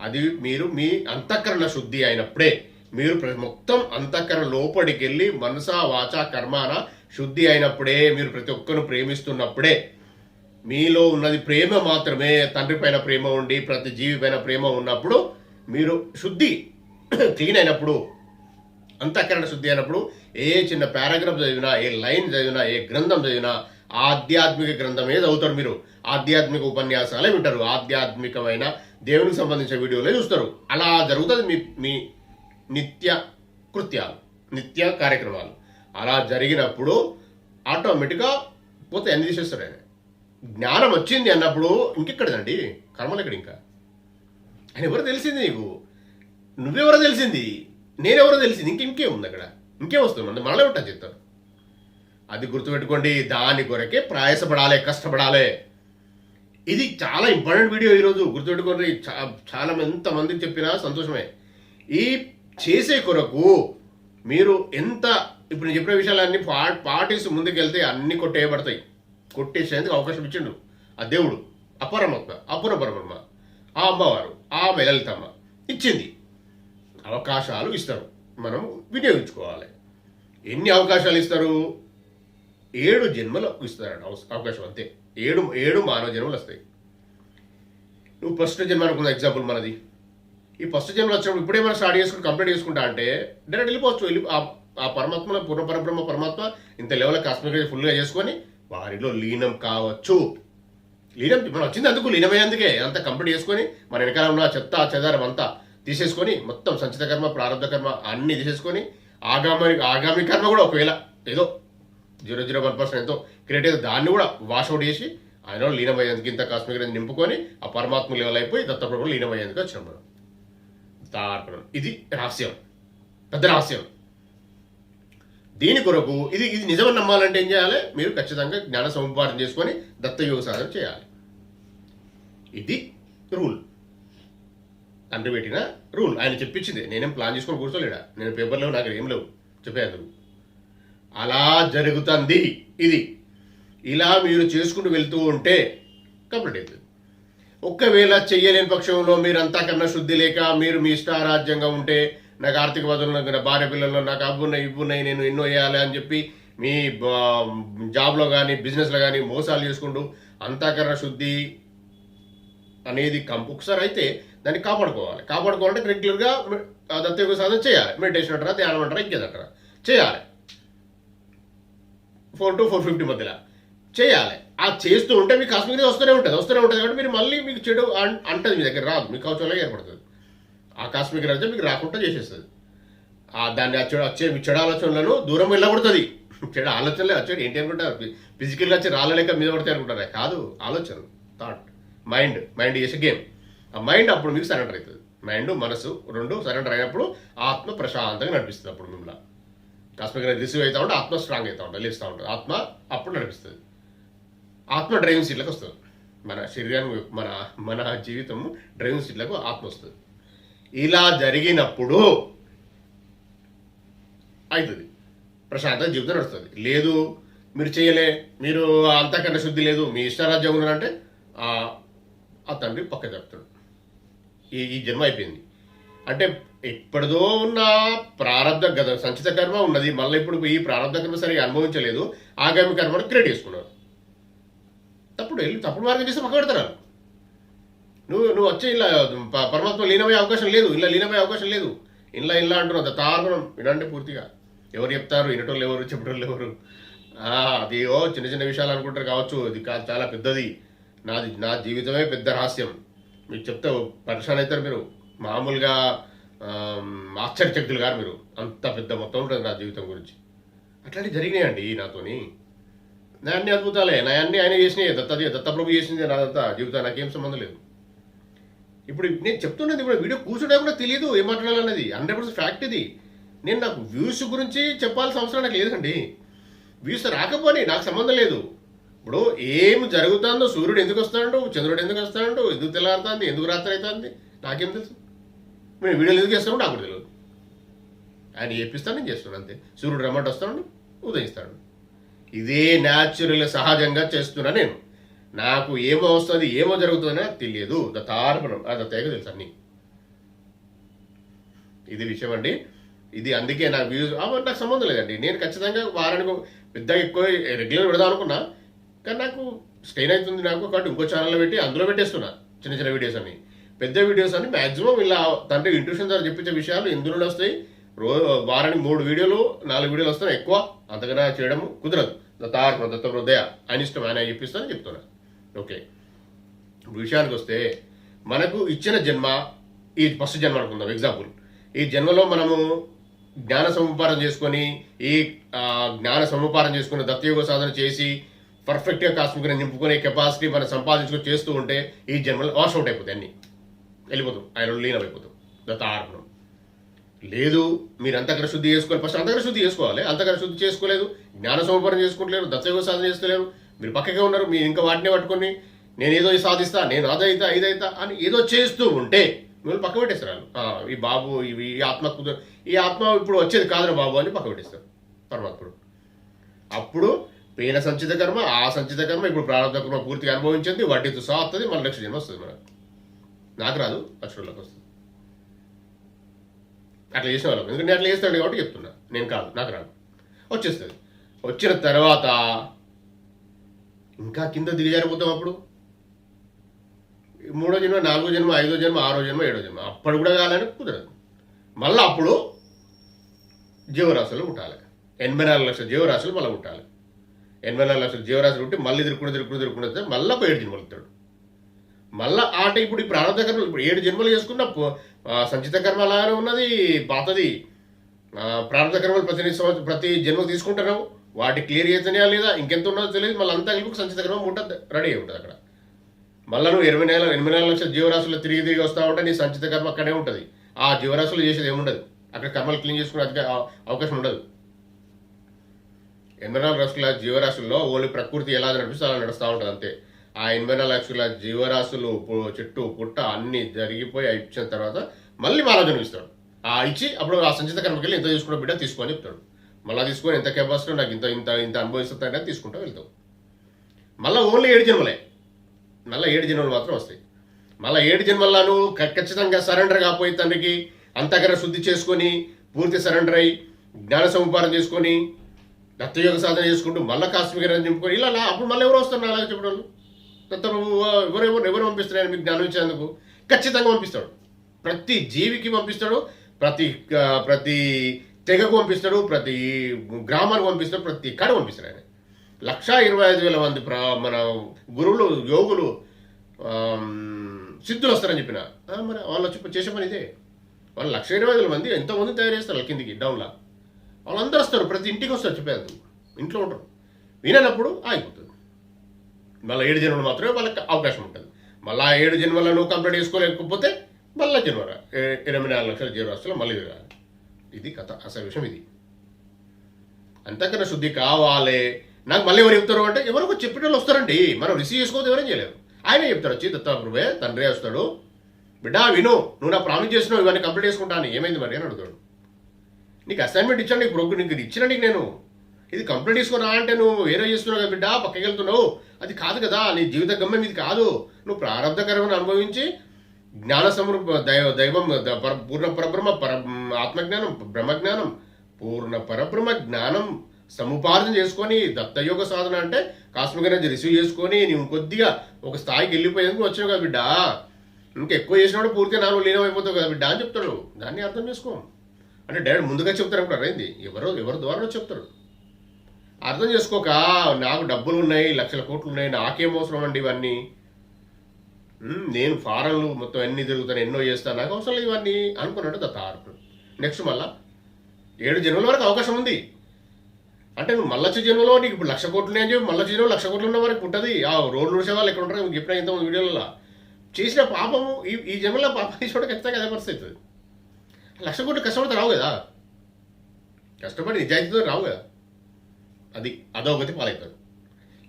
అది మీరు మీ అంతఃకరణ శుద్ధి అయినప్పుడే మీరు మొత్తం అంతఃకరణ లోపలికి వెళ్ళి మనస వాచ కర్మాన శుద్ధి అయినప్పుడే మీరు ప్రతి ఒక్కరు ప్రేమిస్తున్నప్పుడే మీలో ఉన్నది ప్రేమ మాత్రమే తండ్రి పైన ప్రేమ ఉండి ప్రతి జీవి పైన ప్రేమ ఉన్నప్పుడు మీరు శుద్ధి క్లీన్ అయినప్పుడు అంతఃకరణ శుద్ధి అయినప్పుడు ఏ చిన్న పారాగ్రాఫ్ చదివినా ఏ లైన్ చదివినా ఏ గ్రంథం చదివినా ఆధ్యాత్మిక గ్రంథమే చదువుతారు మీరు. ఆధ్యాత్మిక ఉపన్యాసాలే వింటారు. ఆధ్యాత్మికమైన దేవునికి సంబంధించిన వీడియోలే చూస్తారు. అలా జరుగుతుంది మీ మీ నిత్య కృత్యాలు నిత్య కార్యక్రమాలు. అలా జరిగినప్పుడు ఆటోమేటిక్గా పోతే అన్ని తీసేస్తారు ఆయన. జ్ఞానం వచ్చింది అన్నప్పుడు ఇంకెక్కడదండి? కర్మలు ఎక్కడ ఇంకా ఆయన ఎవరు తెలిసింది నీకు? నువ్వెవరో తెలిసింది? నేనెవరో తెలిసింది. ఇంక ఇంకేం ఉంది అక్కడ. ఇంకేం వస్తుంది. మన మళ్ళీ ఉంటా చెప్తారు అది గుర్తుపెట్టుకోండి. దాని కొరకే ప్రయాసపడాలి కష్టపడాలి. ఇది చాలా ఇంపార్టెంట్ వీడియో ఈరోజు. గుర్తుపెట్టుకోండి. చా- చాలా ఎంతమందికి చెప్పినా సంతోషమే. ఈ చేసే కొరకు మీరు ఎంత ఇప్పుడు నేను చెప్పిన విషయాలన్నీ పా పాటిస్తూ ముందుకెళ్తే అన్ని కొట్టేయబడతాయి. కొట్టేసేందుకు అవకాశం ఇచ్చిండు. ఆ దేవుడు. అపరమాత్మ. అపుర పరమాత్మ ఆ అమ్మవారు. ఆ వెలలితమ్మ. ఇచ్చింది. అవకాశాలు ఇస్తారు. మనం వినియోగించుకోవాలి. ఎన్ని అవకాశాలు ఇస్తారు? ఏడు జన్మలు ఇస్తారండి అవకాశం అంతే. ఏడు ఏడు మానవ జన్మలు వస్తాయి. నువ్వు ఫస్ట్ జన్మ అనుకున్న ఎగ్జాంపుల్ మనది. ఈ ఫస్ట్ జన్మలు వచ్చినప్పుడు ఇప్పుడే మనం స్టార్ట్ చేసుకుని కంప్లీట్ చేసుకుంటా అంటే డైరెక్ట్ వెళ్ళిపోవచ్చు. వెళ్ళి ఆ- ఆ పరమాత్మలో పూర్ణ పరబ్రహ్మ పరమాత్మ ఇంత లెవెల్ కాస్మిక్ ఫుల్గా చేసుకొని వారిలో లీనం కావచ్చు. లీనం మనం వచ్చింది అందుకు లీనమయ్యేందుకే అంతా కంప్లీట్ చేసుకొని మన వెనకాల ఉన్న చెత్త చెదారం అంతా తీసేసుకొని మొత్తం సంచిత కర్మ ప్రారంభ కర్మ అన్ని తీసేసుకొని ఆగామి ఆగామి కర్మ కూడా ఒకవేళ ఏదో జీరో జీరో వన్ పర్సెంట్ ఎంతో క్రియేట్ అయితే దాన్ని కూడా వాషౌట్ చేసి ఆయన లీనమయ్యేందుకు ఇంత కాస్మిక్ రేంజ్ నింపుకొని ఆ పరమాత్మ లెవెల్ అయిపోయి దత్తప్రభులు లీనమయ్యేందుకు వచ్చినాం మనం. తార్పణం ఇది రహస్యం. పెద్ద రహస్యం. దీని కొరకు ఇది ఇది నిజమని నమ్మాలంటే ఏం చేయాలి? మీరు ఖచ్చితంగా జ్ఞాన సముపార్జన చేసుకొని దత్తయోగ సాధన చేయాలి. ఇది రూల్. తండ్రి పెట్టిన రూల్. ఆయన చెప్పించింది నేనేం ప్లాన్ చేసుకొని కూర్చోలేడా? నేను పేపర్లో నాకు ఏం లేవు. చెప్పాను అలా జరుగుతుంది ఇది. ఇలా మీరు చేసుకుంటూ వెళ్తూ ఉంటే కంప్లీట్ అవుతుంది. ఒక్కవేళ చెయ్యలేని పక్షంలో మీరు అంతా కన్నా శుద్ధి లేక మీరు మీ ఇష్టారాజ్యంగా ఉంటే నాకు ఆర్థిక వదలు నాకు నా భార్య పిల్లలు నాకు అవ్వున్నాయి ఇవ్వున్నాయి నేను ఎన్నో వేయాలి అని చెప్పి మీ బా- జాబ్లో కానీ బిజినెస్లో కానీ మోసాలు చేసుకుంటూ అంతాకరణ శుద్ధి అనేది కంపు ఒకసారి అయితే దాన్ని కాపాడుకోవాలి. కాపాడుకోవాలంటే రెగ్యులర్గా దత్తయోగ సాధన చేయాలి. మెడిటేషన్ అంటారా ధ్యానం అంటారా ఇంకేదంటారా చేయాలి. ఫోర్ టు ఫోర్ ఫిఫ్టీ మధ్యలో. చేయాలి. ఆ చేస్తూ ఉంటే మీకు కాస్మిక్ వస్తూనే ఉంటుంది. వస్తూనే ఉంటుంది కాబట్టి మీరు మళ్ళీ మీకు చెడు అంటది మీ దగ్గర రాదు. మీకు కవచంలో ఏర్పడుతుంది. ఆ కాస్మిక్ రజ మీకు రాకుండా చేసేస్తుంది. ఆ దాన్ని ఆ వచ్చే చెడు ఆలోచనలను దూరం వెళ్ళగొడుతుంది. చెడు ఆలోచనలే వచ్చాడు ఏంటి అనుకుంటారు? ఫిజికల్గా వచ్చి రాలేక మీద పడతాయి అనుకుంటారా? కాదు. ఆలోచన థాట్. మైండ్ మైండ్ చేసే గేమ్. ఆ మైండ్ అప్పుడు మీకు సరెండర్ అవుతుంది మైండ్ మనసు రెండు సరెండర్ అయినప్పుడు ఆత్మ ప్రశాంతంగా నడిపిస్తుంది అప్పుడు మిమ్మల్ని. కాస్మిక్ రిసీవ్ అవుతా ఉంటే ఆత్మ స్ట్రాంగ్ అవుతా ఉంటుంది లేస్తూ ఉంటుంది ఆత్మ అప్పుడు నడిపిస్తుంది. ఆత్మ డ్రైవింగ్ సీట్లకు వస్తుంది. మన శరీరానికి మన మన జీవితం డ్రైవింగ్ సీట్లకు ఆత్మ వస్తుంది. ఇలా జరిగినప్పుడు అవుతుంది ప్రశాంతంగా జీవితం నడుస్తుంది. లేదు మీరు చేయలే మీరు అంతకన్నా శుద్ధి లేదు మీ ఇష్టారాజ్యం ఉన్నారంటే ఆ తండ్రి పక్క చెప్తాడు ఈ ఈ జన్మ అయిపోయింది. అంటే ఎప్పటిదో ఉన్న ప్రారంభ గత సంచిత కర్మ ఉన్నది. మళ్ళీ ఇప్పుడు ఈ ప్రారంభ కర్మ సరిగా అనుభవించలేదు. ఆగామి కర్మను క్రియేట్ చేసుకున్నారు తప్పుడు వెళ్ళి తప్పుడు మార్గం చేసి పక్క పెడతారు. నువ్వు నువ్వు వచ్చే ఇలా పరమాత్మ లీనమయ్యే అవకాశం లేదు. ఇలా లీనమయ్యే అవకాశం లేదు. ఇలా ఇలా అంటున్నావు. తార్పణం వినండి పూర్తిగా. ఎవరు చెప్తారు? వినటోళ్ళు ఎవరు? చెప్పటోళ్ళు ఎవరు? అది ఓ చిన్న చిన్న విషయాలు అనుకుంటారు. కావచ్చు. ఇది కాదు చాలా పెద్దది. నాది నా జీవితమే పెద్ద రహస్యం. మీరు చెప్తే పరిశాన్ అవుతారు మీరు. మామూలుగా ఆమ్, ఆశ్చర్యచక్తులు గారు మీరు. అంత పెద్ద మొత్తం ఉంటుంది నా జీవితం గురించి. అట్లాంటివి జరిగినాయండి నాతోని. నా అన్ని అద్భుతాలే. నా అన్ని ఆయన చేసినాయి. దత్తది దత్తప్రభు చేసింది నాదంతా జీవితం నాకేం సంబంధం లేదు. ఇప్పుడు నేను చెప్తున్నది ఇప్పుడు వీడియో కూర్చుంటే కూడా తెలియదు ఏం మాట్లాడాలన్నది. హండ్రెడ్ పర్సెంట్ ఫ్యాక్ట్ ఇది. నేను నాకు వ్యూస్ గురించి చెప్పాల్సిన అవసరం నాకు లేదండి. వ్యూస్ రాకపోని నాకు సంబంధం లేదు. ఇప్పుడు ఏం జరుగుతుందో సూర్యుడు ఎందుకు వస్తాడు? చంద్రుడు ఎందుకు వస్తాడు? ఎందుకు తెల్లారుతుంది? ఎందుకు రాత్రి అవుతుంది నాకేం తెలుసు. మేము వీడియోలు ఎందుకు చేస్తామో నాకు తెలియదు ఆయన చెప్పిస్తాను నేను చేస్తాను అంతే. సూర్యుడు రమ్మంటే వస్తాడు ఉదయిస్తాడు. ఇదే న్యాచురల్ సహజంగా చేస్తున్నా నేను. నాకు ఏమో వస్తుంది ఏమో జరుగుతుందో తెలియదు. దత్తార్పణం. ఆ దత్తయ్యకు తెలుసు అన్నీ. ఇది విషయం అండి. ఇది అందుకే నాకు వ్యూస్ నాకు సంబంధం లేదండి. నేను ఖచ్చితంగా వారానికి పెద్దగా ఎక్కువ రెగ్యులర్ పెడదాం అనుకున్నా. కానీ నాకు స్టెయిన్ అవుతుంది నాకు కాబట్టి ఇంకో ఛానల్లో పెట్టి అందులో పెట్టేస్తున్నా చిన్న చిన్న వీడియోస్ అన్ని. పెద్ద వీడియోస్ అన్ని మాక్సిమం ఇలా తండ్రి ఇంట్యూషన్ ద్వారా చెప్పించే విషయాలు ఇందులో వస్తాయి. రో వారానికి మూడు వీడియోలు నాలుగు వీడియోలు వస్తున్నాయి ఎక్కువ. అంతకన్నా చేయడం కుదరదు. దత్తార్పణ దత్త హృదయ ఆయన ఇష్టం ఆయన చెప్పిస్తానని చెప్తున్నా. ఓకే. ఇప్పుడు విషయానికి వస్తే మనకు ఇచ్చిన జన్మ ఈ ఫస్ట్ జన్మ అనుకుందాం ఎగ్జాంపుల్ ఈ జన్మలో మనము జ్ఞాన సముపారం చేసుకొని ఈ జ్ఞాన సముపారం చేసుకుని దత్తయోగ సాధన చేసి పర్ఫెక్ట్గా కాస్మిక్ని నింపుకునే కెపాసిటీ మనం సంపాదించుకొని చేస్తూ ఉంటే ఈ జన్మలు వాష్ అవుట్ అయిపోతాయి అన్ని. వెళ్ళిపోతాం. ఆయన లీనం అయిపోతాం. దత్తార్పణం లేదు మీరు అంతకర శుద్ధి చేసుకోవాలి. ఫస్ట్ అంతకర శుద్ధి చేసుకోవాలి. అంతకర శుద్ధి చేసుకోలేదు. జ్ఞాన సముపారం చేసుకుంటలేరు. దత్తయోగ సాధన చేసుకోలేరు మీరు పక్కకే ఉన్నారు. మీరు ఇంకా వాటినే పట్టుకొని నేను ఏదో సాధిస్తా నేను అదైతా ఇదైతా అని ఏదో చేస్తూ ఉంటే మిమ్మల్ని పక్క పెట్టేస్తారు వాళ్ళు. ఈ బాబు ఇవి ఈ ఆత్మ ఈ ఆత్మ ఇప్పుడు వచ్చేది కాదురా బాబు అని పక్క పెట్టేస్తారు. పరమాత్ముడు అప్పుడు పేర సంచిత కర్మ ఆ సంచిత కర్మ ఇప్పుడు ప్రారంభ కర్మ పూర్తిగా అనుభవించింది వడ్డీతో సహా వస్తుంది మన లక్ష జన్మ వస్తుంది మనకు. నాకు రాదు పక్షులకు వస్తుంది. అట్లా చేసిన వాళ్ళం ఎందుకంటే నేను అట్లా చేస్తాడు కాబట్టి చెప్తున్నా. నేను కాదు నాకు రాదు. వచ్చేస్తుంది. వచ్చిన తర్వాత ఇంకా కింద దిగజారిపోతాం అప్పుడు. మూడో జన్మ నాలుగో జన్మ ఐదో జన్మ ఆరో జన్మ ఏడో జన్మ. అప్పుడు కూడా కావాలని కుదరదు. మళ్ళీ అప్పుడు జీవరాశులు ఉండాలి ఎనభై నాలుగు లక్షల జీవరాశులు మళ్ళీ ఉండాలి ఎనభై నాలుగు లక్షల జీవరాశులు ఉంటే మళ్ళీ తిరుక్కుని తిరుక్కుని తిరుక్కుని వస్తే మళ్ళీ ఏడు జన్మలు ఎత్తాడు మళ్ళీ ఆట ఇప్పుడు ఈ ప్రారంభ కర్మలు ఇప్పుడు ఏడు జన్మలు చేసుకున్న సంచిత కర్మ అలాగే ఉన్నది పాతది. ఆ, ప్రారంభ కర్మలు ప్రతి సంవత్సరం ప్రతి జన్మ తీసుకుంటున్నావు వాటి క్లియర్ చేస్తున్నాయా లేదా ఇంకెంత ఉన్నదో తెలియదు. మళ్ళీ అంతా కలిపి సంచిత కర్మ ఉంటుంది రెడీ అయి ఉంటుంది అక్కడ. మళ్ళీ నువ్వు ఇరవై నెలలు ఎనిమిది నెలల లక్షల జీవరాశులు తిరిగి తిరిగి వస్తా ఉంటే నీ సంచిత కర్మ అక్కడే ఉంటుంది. ఆ జీవరాశులు చేసేది ఏముండదు. అక్కడ కర్మలు క్లీన్ చేసుకునే అవకాశం ఉండదు. ఎనభై నాలుగు లక్షల జీవరాశుల్లో ఓన్లీ ప్రకృతి ఎలా నడిపిస్తే అలా నడుస్తూ ఉంటుంది అంతే. ఆ ఎనభై నాలుగు లక్షల జీవరాశులు చెట్టు పుట్ట అన్ని జరిగిపోయి ఇచ్చిన తర్వాత మళ్ళీ మానవ జన్మిస్తాడు. ఆ ఇచ్చి అప్పుడు ఆ సంచిత కర్మకి వెళ్ళి తీసుకున్న బిడ్డ తీసుకొని చెప్తాడు. మళ్ళీ తీసుకొని ఎంత కెపాసిటీ నాకు ఇంత ఇంత ఇంత అనుభవిస్తుందంటే తీసుకుంటూ వెళ్తావు. మళ్ళీ ఓన్లీ ఏడు జన్మలే. మళ్ళీ ఏడు జన్మలు మాత్రం వస్తాయి. మళ్ళీ ఏడు జన్మల్లాను ఖచ్చితంగా సరెండర్ కాకపోయి తండ్రికి అంతకర శుద్ధి చేసుకొని పూర్తి సరెండర్ అయి జ్ఞాన సముపారం చేసుకొని దత్తయోగ సాధన చేసుకుంటూ మళ్ళీ కాశ్మీర నింపుకొని ఇలా అలా అప్పుడు మళ్ళీ ఎవరు వస్తారు అలాగే చెప్పడం దత్తప్రభు ఎవరెవరు ఎవరు ఎవరు పంపిస్తున్నారు మీకు జ్ఞానం ఇచ్చేందుకు? ఖచ్చితంగా పంపిస్తాడు. ప్రతి జీవికి పంపిస్తాడు ప్రతి ప్రతి తెగకు పంపిస్తాడు ప్రతి గ్రామానికి పంపిస్తాడు ప్రతి కాడ పంపిస్తాడు ఆయన. లక్షా ఇరవై ఐదు వేల మంది ప్రా మన గురువులు యోగులు సిద్ధులు వస్తారని చెప్పిన. మరి వాళ్ళు చెప్పి చేసే పని ఇదే. వాళ్ళు లక్ష ఇరవై ఐదు వేల మంది ఎంతోమంది తయారు చేస్తారు కిందికి డౌన్లా వాళ్ళందరూ వస్తారు. ప్రతి ఇంటికి వస్తారు. చెప్పేది ఇంట్లో ఉంటారు విననప్పుడు ఆగిపోతుంది మళ్ళీ ఏడు జన్మలు మాత్రమే వాళ్ళకి అవకాశం ఉంటుంది. మళ్ళీ ఆ ఏడు జన్మలను కంప్లీట్ చేసుకోలేకపోతే మళ్ళీ జన్మ ఏ- ఎనభై నాలుగు లక్షల జీవరాశులు మళ్ళీ రాలి ఇది కథ. అసలు విషయం ఇది. అంతకన్నా శుద్ధి కావాలి. నాకు మళ్ళీ ఎవరు చెప్తారు అంటే ఎవరికో చెప్పిన వాళ్ళు వస్తారండి. మనం రిసీవ్ చేసుకోవద్దు ఎవరేం చేయలేరు. ఆయనే చెప్తారు వచ్చి దత్తాప్రభే తండ్రి వస్తాడు. బిడ్డా విను. నువ్వు నా ప్రామిస్ చేసినావు ఇవన్నీ కంప్లీట్ చేసుకుంటాను ఏమైంది మరి అని అడుగుతాడు. నీకు అసైన్మెంట్ ఇచ్చాను నీకు ప్రోగ్రామ్ నీకు ఇచ్చిన నీకు నేను. ఇది కంప్లీట్ చేసుకున్నా అంటే నువ్వు వేరే చేస్తున్నావు కదా బిడ్డ పక్కకి వెళ్తున్నావు. అది కాదు కదా నీ జీవిత గమ్యం ఇది కాదు. నువ్వు ప్రారంభకరమని అనుభవించి జ్ఞాన సమృద్ధ దైవ దైవం పూర్ణ పరబ్రహ్మ పర ఆత్మజ్ఞానం బ్రహ్మజ్ఞానం పూర్ణ పరబ్రహ్మ జ్ఞానం సముపార్జన చేసుకొని దత్తయోగ సాధన అంటే కాస్మిక నుంచి రిసీవ్ చేసుకొని నువ్వు కొద్దిగా ఒక స్థాయికి వెళ్ళిపోయేందుకు వచ్చావు కదా బిడ్డ. ఇంకా ఎక్కువ చేసినప్పుడు పూర్తిగా నాలుగు లీనమైపోతావు కదా బిడ్డ అని చెప్తాడు దాన్ని అర్థం చేసుకో. అంటే డైరెక్ట్ ముందుగా చెప్తారు అనుకుంటారు అయింది ఎవరు ఎవరి ద్వారా చెప్తారు. అర్థం చేసుకోక నాకు డబ్బులు ఉన్నాయి లక్షల కోట్లు ఉన్నాయి నాకేం అవసరం అండి ఇవన్నీ? నేను ఫారెన్లు మొత్తం ఎన్ని తిరుగుతాను ఎన్నో చేస్తాను నాకు అవసరం లేదు ఇవన్నీ అనుకున్నాడు దత్తార్పు నెక్స్ట్ మళ్ళా ఏడు జన్మల వరకు అవకాశం ఉంది. అంటే నువ్వు మల్లచ్చి జన్మలో నీకు ఇప్పుడు లక్ష కోట్లు అని చెప్పి మల్లచ్చి జన్మలో లక్ష కోట్లు ఉన్న వరకు ఉంటుంది. ఆ రోడ్లు నడిచే వాళ్ళు ఎక్కడ ఉంటారు? చెప్పిన ఇంత వీడియోలలో. చేసిన పాపము ఈ ఈ జన్మలో పాపం తీసుకోవడం ఖచ్చితంగా అదే పరిస్థితి లక్ష కోట్లు కష్టపడితే రావు కదా. కష్టపడి నిజాయితీతో రావు కదా. అది అధోగతి పాలవుతారు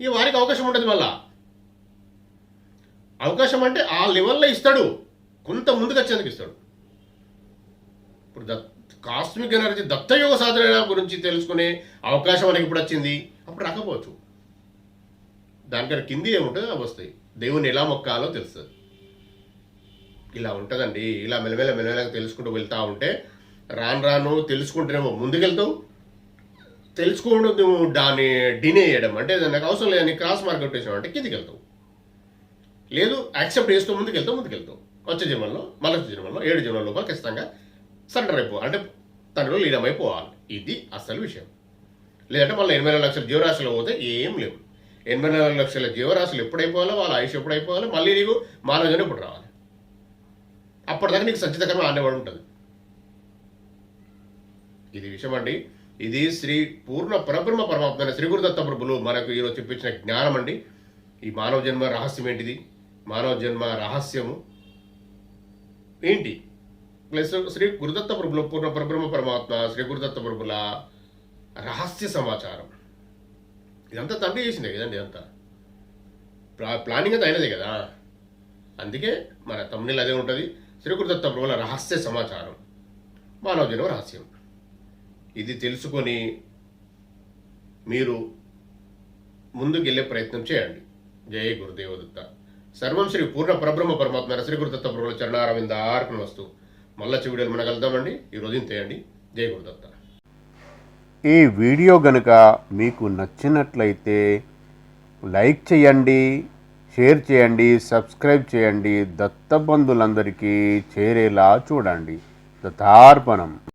ఈ వారికి అవకాశం ఉంటుంది మళ్ళా. అవకాశం అంటే ఆ లెవెల్లో ఇస్తాడు. కొంత ముందుకు వచ్చేందుకు ఇస్తాడు. ఇప్పుడు దత్ కాస్మిక్ ఎనర్జీ దత్తయోగ సాధన గురించి తెలుసుకునే అవకాశం మనకి ఇప్పుడు వచ్చింది. అప్పుడు రాకపోవచ్చు. దానికన్నా కింది ఏముంటుందో అవి వస్తాయి దేవుని ఎలా మొక్కాలో తెలుస్తుంది. ఇలా ఉంటుందండి. ఇలా మెలమెల మెలమెలగా తెలుసుకుంటూ వెళ్తూ ఉంటే రాను రాను తెలుసుకుంటేనేమో ముందుకెళ్తావు. తెలుసుకోవడం నువ్వు దాన్ని డినే చేయడం అంటే నాకు అవసరం లేదని క్రాస్ మార్కెట్ వేసావు అంటే కిందికి వెళ్తావు లేదు యాక్సెప్ట్ చేస్తూ ముందుకెళ్తావు ముందుకెళ్తావు. వచ్చే జన్మల్లో మళ్ళీ జన్మల్లో ఏడు జన్మల లోపల ఖచ్చితంగా సరెండర్ అయిపో అంటే తండ్రిలో లీనమైపోవాలి ఇది అసలు విషయం. లేదంటే మళ్ళీ ఎనభై నాలుగు లక్షల జీవరాశులు పోతే ఏం లేవు. ఎనభై నాలుగు లక్షల జీవరాశులు ఎప్పుడైపోవాలో వాళ్ళ ఆయుష్ ఎప్పుడైపోవాలో మళ్ళీ నీకు మానవ జన్మ రావాలి? అప్పటిదాకా నీకు సంచితకరమ ఆడేవాడు ఉంటుంది. ఇది విషయం అండి. ఇది శ్రీ పూర్ణ పరబ్రహ్మ పరమాత్మ శ్రీ గురుదత్త ప్రభులు మనకు ఈరోజు చూపించిన జ్ఞానం అండి. ఈ మానవ జన్మ రహస్యం ఏంటిది? మానవ జన్మ రహస్యము ఏంటి? ప్లస్ శ్రీ గురుదత్త ప్రభుల పూర్ణ పరబ్రహ్మ పరమాత్మ శ్రీ గురుదత్త ప్రభుల రహస్య సమాచారం. ఇదంతా తండ్రి చేసిందే కదండి ఇదంతా. ప్లా ప్లానింగ్ అయితే అయినదే కదా. అందుకే మన తమిళ అదే ఉంటుంది. శ్రీ గురుదత్త రహస్య సమాచారం. మానవ జన్మ రహస్యం. ఇది తెలుసుకొని మీరు ముందుకెళ్ళే ప్రయత్నం చేయండి. జయ గురుదేవదత్త. సర్వం శ్రీ పూర్ణ పరబ్రహ్మ పరమాత్మ శ్రీ గురుదత్త చరణారవింద ఆర్పణ వస్తు. మళ్ళా వీడియోలు మనం కలుద్దామండి ఈ రోజు ఇంతేయండి జయ గురుదత్త. ఈ వీడియో గనుక మీకు నచ్చినట్లయితే లైక్ చేయండి. షేర్ చేయండి సబ్స్క్రైబ్ చేయండి. దత్తబంధులందరికీ చేరేలా చూడండి. దత్తార్పణం.